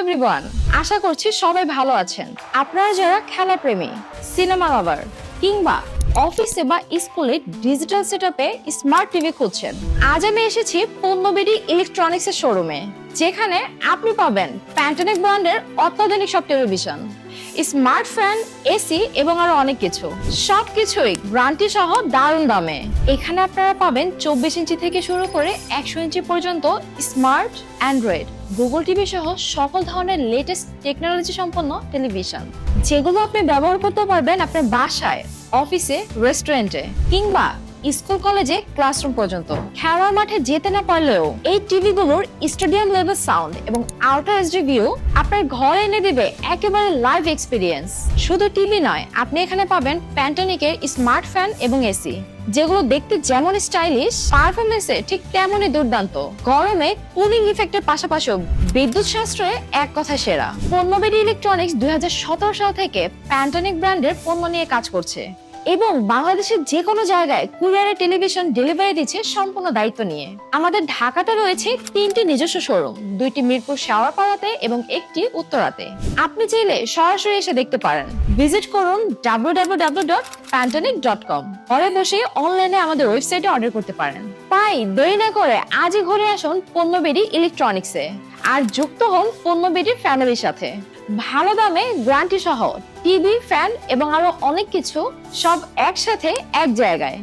Everyone আশা করছি সবাই ভালো আছেন। আপনারা যারা খেলা প্রেমী সিনেমা লাভার কিংবা অফিসে বা স্কুলে ডিজিটাল সেটআপে স্মার্ট টিভি খুঁজছেন, আজ আমি এসেছি পণ্যবেড়ি ইলেকট্রনিক্সের শোরুমে যেখানে আপনি পাবেন প্যান্টানিক ব্র্যান্ডের অত্যাধুনিক সব টেলিভিশন স্মার্ট ফ্যান এসি এবং আরও অনেক কিছু। সবকিছুই গ্রান্টি সহ দারুণ দামে। এখানে আপনারা পাবেন চব্বিশ ইঞ্চি থেকে শুরু করে একশো ইঞ্চি পর্যন্ত স্মার্ট অ্যান্ড্রয়েড, গুগল টিভি সহ সকল ধরনের লেটেস্ট টেকনোলজি সম্পন্ন টেলিভিশন যেগুলো আপনি ব্যবহার করতে পারবেন আপনার বাসায় অফিসে রেস্টুরেন্টে কিংবা স্কুল কলেজে ক্লাসরুম পর্যন্ত। খেলার মাঠে যেতে না পারলেও এই টিভিগুলোর স্টেডিয়াম লেভেল সাউন্ড এবং আউটার এসডি ভিউ আপনার ঘরে এনে দিবে একেবারে লাইভ এক্সপিরিয়েন্স শুধু টিভি নয়, আপনি এখানে পাবেন প্যান্টানিকের স্মার্ট ফ্যান এবং এসি যেগুলো দেখতে যেমন স্টাইলিশ পারফরমেন্সে ঠিক তেমনই দুর্দান্ত। গরমে কুলিং ইফেক্টের পাশাপাশিও বিদ্যুৎ সাশ্রয়ে এক কথা সেরা। পণ্যবেদী ইলেকট্রনিক্স দুই হাজার সতেরো সাল থেকে প্যান্টানিক ব্র্যান্ডের পণ্য নিয়ে কাজ করছে। এবং বাংলাদেশের যে কোনো জায়গায় কুরিয়ারে টেলিভিশন ডেলিভারি দিচ্ছে সম্পূর্ণ দায়িত্ব নিয়ে। আমাদের ঢাকাতে রয়েছে তিনটি নিজস্ব শোরুম দুইটি মিরপুর শাওয়ারপাড়াতে এবং একটি উত্তরাতে। আপনি চাইলে সরাসরি এসে দেখতে পারেন। ভিজিট করুন W W W dot Panasonic dot com ঘরে বসে অনলাইনে আমাদের ওয়েবসাইটে অর্ডার করতে পারেন। তাই দেরি না করে আজই ঘুরে আসুন পণ্যবেরি ইলেকট্রনিক্সে আর যুক্ত হন পণ্যবেরি ফ্যামিলির সাথে। ভালো দামে গ্যারান্টি সহ টিভি ফ্যান এবং আরও অনেক কিছু সব একসাথে এক জায়গায়।